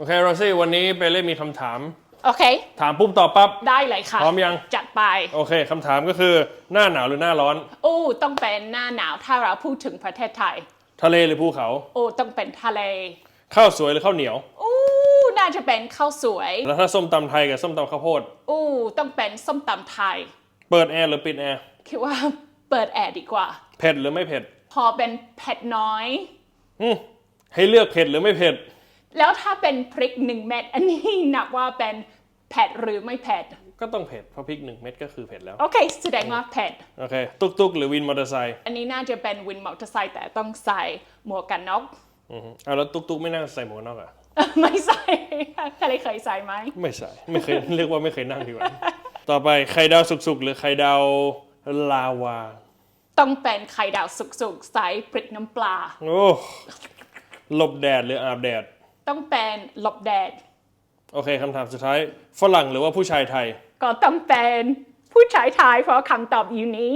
โอเคโรซี่วันนี้เปเล่มีคำถาม โอเค ถามปุ๊บตอบปั๊บ ได้เลยค่ะพร้อมยัง จัดไป โอเคคำถามก็คือหน้าหนาวหรือหน้าร้อน โอ้ต้องเป็นหน้าหนาวถ้าเราพูดถึงประเทศไทย ทะเลหรือภูเขา โอ้ต้องเป็นทะเล ข้าวสวยหรือข้าวเหนียวโอ้น่าจะเป็นข้าวสวย แล้วถ้าส้มตำไทยกับส้มตำข้าวโพดโอ้ต้องเป็นส้มตำไทย เปิดแอร์หรือปิดแอร์คิดว่าเปิดแอร์ดีกว่า เผ็ดหรือไม่เผ็ด พอเป็นเผ็ดน้อย อืมให้เลือกเผ็ดหรือไม่เผ็ด แล้วถ้าเป็นพริกหนึ่งเม็ดอันนี้นับว่าเป็นเผ็ดหรือไม่เผ็ดก็ต้องเผ็ดเพราะพริกหนึ่งเม็ดก็คือเผ็ดแล้ว โอเค แสดงว่าเผ็ด โอเค ตุกตุกหรือวินมอเตอร์ไซค์ อันนี้น่าจะเป็นวินมอเตอร์ไซค์แต่ต้องใส่หมวกกันน็อกอือฮึเอาแล้วตุกตุกไม่นั่งใส่หมวกกันน็อกอะ ไม่ใส่ใครเคยใส่ไหม ไม่ใส่ ไม่เคย เรียกว่าไม่เคยนั่งดีกว่า ต่อไปไข่ดาวสุกๆ หรือไข่ดาวลาวา ต้องเป็นไข่ดาวสุกๆ ใส่พริกน้ำปลา โอ้ หลบแดดหรืออาบแดด ต้องเป็นหลบแดด โอเคคำถามสุดท้าย ฝรั่งหรือว่าผู้ชายไทย ก็ต้องเป็นผู้ชายไทยเพราะคำตอบอยู่นี้